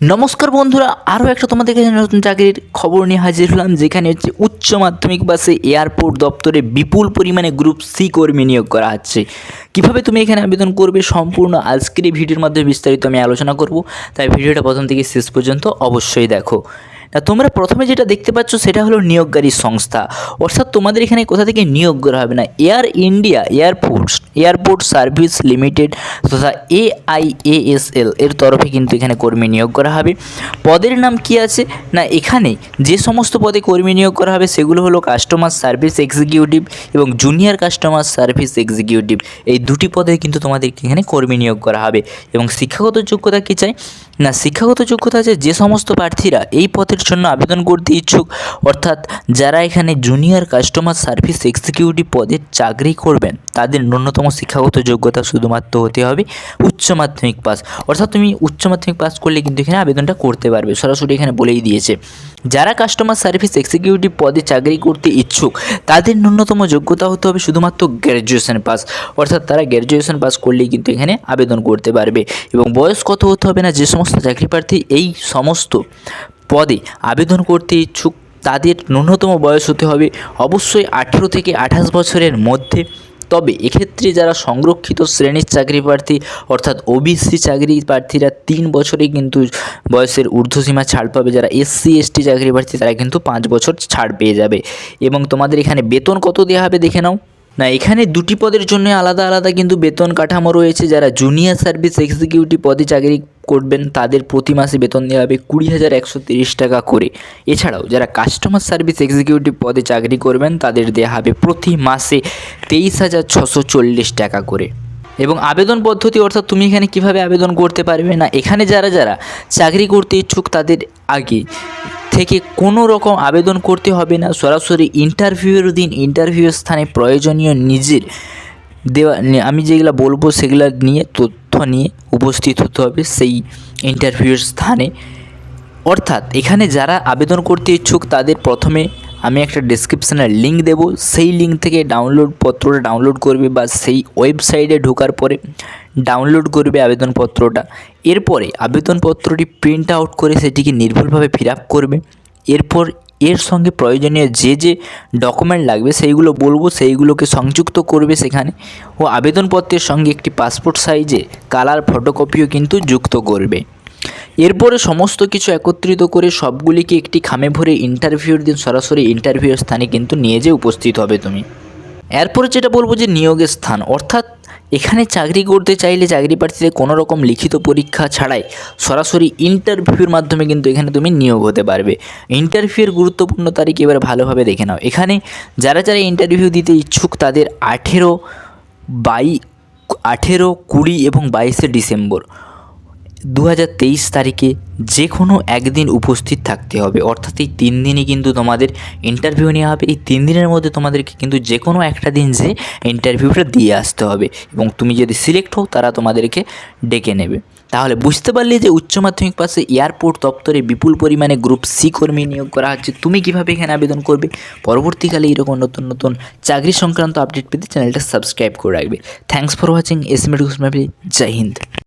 নমস্কার বন্ধুরা আরও একটা তোমাদের কাছে নতুন চাকরির খবর নিয়ে হাজির হলাম, যেখানে হচ্ছে উচ্চ মাধ্যমিক বাসে এয়ারপোর্ট দপ্তরে বিপুল পরিমাণে গ্রুপ সি কর্মী নিয়োগ করা হচ্ছে। কীভাবে তুমি এখানে আবেদন করবে সম্পূর্ণ আজকের এই ভিডিওর মাধ্যমে বিস্তারিত আমি আলোচনা করব, তাই ভিডিওটা প্রথম থেকে শেষ পর্যন্ত অবশ্যই দেখো। না, তোমরা প্রথমে যেটা দেখতে পাচ্ছ সেটা হলো নিয়োগকারী সংস্থা। অর্থাৎ তোমাদের এখানে কোথা থেকে নিয়োগ করা হবে না? Air India airports airport service limited তথা এআইএএসএল এর তরফে কিন্তু এখানে কর্মী নিয়োগ করা হবে। পদের নাম কি আছে? না এখানে যে সমস্ত পদে কর্মী নিয়োগ করা হবে সেগুলো হলো কাস্টমার সার্ভিস এক্সিকিউটিভ এবং জুনিয়র কাস্টমার সার্ভিস এক্সিকিউটিভ। এই দুটি পদে কিন্তু তোমাদেরকে এখানে কর্মী নিয়োগ করা হবে। এবং শিক্ষাগত যোগ্যতা কী চাই? না, শিক্ষাগত যোগ্যতা আছে যে সমস্ত প্রার্থীরা এই পদের জন্য আবেদন করতে ইচ্ছুক, অর্থাৎ যারা এখানে জুনিয়র কাস্টমার সার্ভিস এক্সিকিউটিভ পদে চাকরি করবেন, তাদের ন্যূনতম শিক্ষাগত যোগ্যতা শুধুমাত্র হতে হবে উচ্চ মাধ্যমিক পাস। অর্থাৎ তুমি উচ্চ মাধ্যমিক পাস করলে কিন্তু এখানে আবেদনটা করতে পারবে। সরাসরি এখানে বলেই দিয়েছে, যারা কাস্টমার সার্ভিস এক্সিকিউটিভ পদে চাকরি করতে ইচ্ছুক, তাদের ন্যূনতম যোগ্যতা হতে হবে শুধুমাত্র গ্র্যাজুয়েশন পাস অর্থাৎ তারা গ্র্যাজুয়েশন পাস করলেই কিন্তু এখানে আবেদন করতে পারবে। এবং বয়স কত হতে হবে না, যে সমস্ত চাকরি প্রার্থী এই সমস্ত পদে আবেদন করতে ইচ্ছুক, তাদের ন্যূনতম বয়স হতে হবে অবশ্যই আঠেরো থেকে আঠাশ বছরের মধ্যে। তবে এক্ষেত্রে যারা সংরক্ষিত শ্রেণির চাকরি প্রার্থী, অর্থাৎ ওবিসি চাকরি প্রার্থীরা তিন বছরে কিন্তু বয়সের ঊর্ধ্বসীমা ছাড় পাবে। যারা এসসি এসটি চাকরি প্রার্থী তারা কিন্তু পাঁচ বছর ছাড় পেয়ে যাবে। এবং তোমাদের এখানে বেতন কত দেওয়া হবে দেখে নাও। না, এখানে দুটি পদের জন্য আলাদা আলাদা কিন্তু বেতন কাঠামো রয়েছে। যারা জুনিয়র সার্ভিস এক্সিকিউটিভ পদে চাকরি করবেন, তাদের প্রতি মাসে বেতন দেওয়া হবে কুড়ি হাজার একশো তিরিশ টাকা করে। এছাড়াও যারা কাস্টমার সার্ভিস এক্সিকিউটিভ পদে চাকরি করবেন, তাদের দেওয়া হবে প্রতি মাসে তেইশ হাজার ছশো চল্লিশ টাকা করে। এবং আবেদন পদ্ধতি, অর্থাৎ তুমি এখানে কীভাবে আবেদন করতে পারবে না, এখানে যারা যারা চাকরি করতে ইচ্ছুক, তাদের আগে থেকে কোনো রকম আবেদন করতে হবে না। সরাসরি ইন্টারভিউয়ের দিন। ইন্টারভিউয়ের স্থানে প্রয়োজনীয় নিজের দেওয়া আমি যেগুলো বলব সেগুলো নিয়ে, তথ্য নিয়ে উপস্থিত হতে হবে সেই ইন্টারভিউয়ের স্থানে। অর্থাৎ এখানে যারা আবেদন করতে ইচ্ছুক তাদের প্রথমে আমি একটা ডেসক্রিপশানের লিঙ্ক দেবো। সেই লিঙ্ক থেকে ডাউনলোড পত্রটা ডাউনলোড করবে বা সেই ওয়েবসাইটে ঢোকার পরে ডাউনলোড করবে আবেদনপত্রটা। এরপরে আবেদনপত্রটি প্রিন্ট আউট করে সেটিকে নির্ভুলভাবে ফিল করবে। এরপর এর সঙ্গে প্রয়োজনীয় যে যে ডকুমেন্ট লাগবে সেইগুলো বলব, সেইগুলোকে সংযুক্ত করবে সেখানে ও আবেদনপত্রের সঙ্গে একটি পাসপোর্ট সাইজে কালার ফটোকপিও কিন্তু যুক্ত করবে। এরপরে সমস্ত কিছু একত্রিত করে সবগুলিকে একটি খামে ভরে ইন্টারভিউর দিন সরাসরি ইন্টারভিউর স্থানে কিন্তু নিয়ে যেয়ে উপস্থিত হবে তুমি। এরপরে যেটা বলব যে নিয়োগের স্থান, অর্থাৎ এখানে চাকরি করতে চাইলে চাকরি প্রার্থীদের কোনো রকম লিখিত পরীক্ষা ছাড়াই সরাসরি ইন্টারভিউর মাধ্যমে কিন্তু এখানে তুমি নিয়োগ হতে পারবে। ইন্টারভিউয়ের গুরুত্বপূর্ণ তারিখ এবার ভালোভাবে দেখে নাও। এখানে যারা যারা ইন্টারভিউ দিতে ইচ্ছুক তাদের আঠেরো বাই আঠেরো কুড়ি এবং বাইশে ডিসেম্বর। দু হাজার তেইশ তারিখে যে কোনো একদিন উপস্থিত থাকতে হবে। অর্থাৎ এই তিন দিনই কিন্তু তোমাদের ইন্টারভিউ নেওয়া হবে। এই তিন দিনের মধ্যে তোমাদেরকে কিন্তু যে কোনো একটা দিন যে ইন্টারভিউটা দিয়ে আসতে হবে এবং তুমি যদি সিলেক্ট হও, তারা তোমাদেরকে ডেকে নেবে। তাহলে বুঝতে পারলে যে উচ্চ মাধ্যমিক পাশে এয়ারপোর্ট দপ্তরে বিপুল পরিমাণে গ্রুপ সি কর্মী নিয়োগ করা হচ্ছে। তুমি কীভাবে এখানে আবেদন করবে? পরবর্তীকালে এরকম নতুন নতুন চাকরি সংক্রান্ত আপডেট পেতে চ্যানেলটা সাবস্ক্রাইব করে রাখবে। Thanks for watching S Medicus Joy Hind.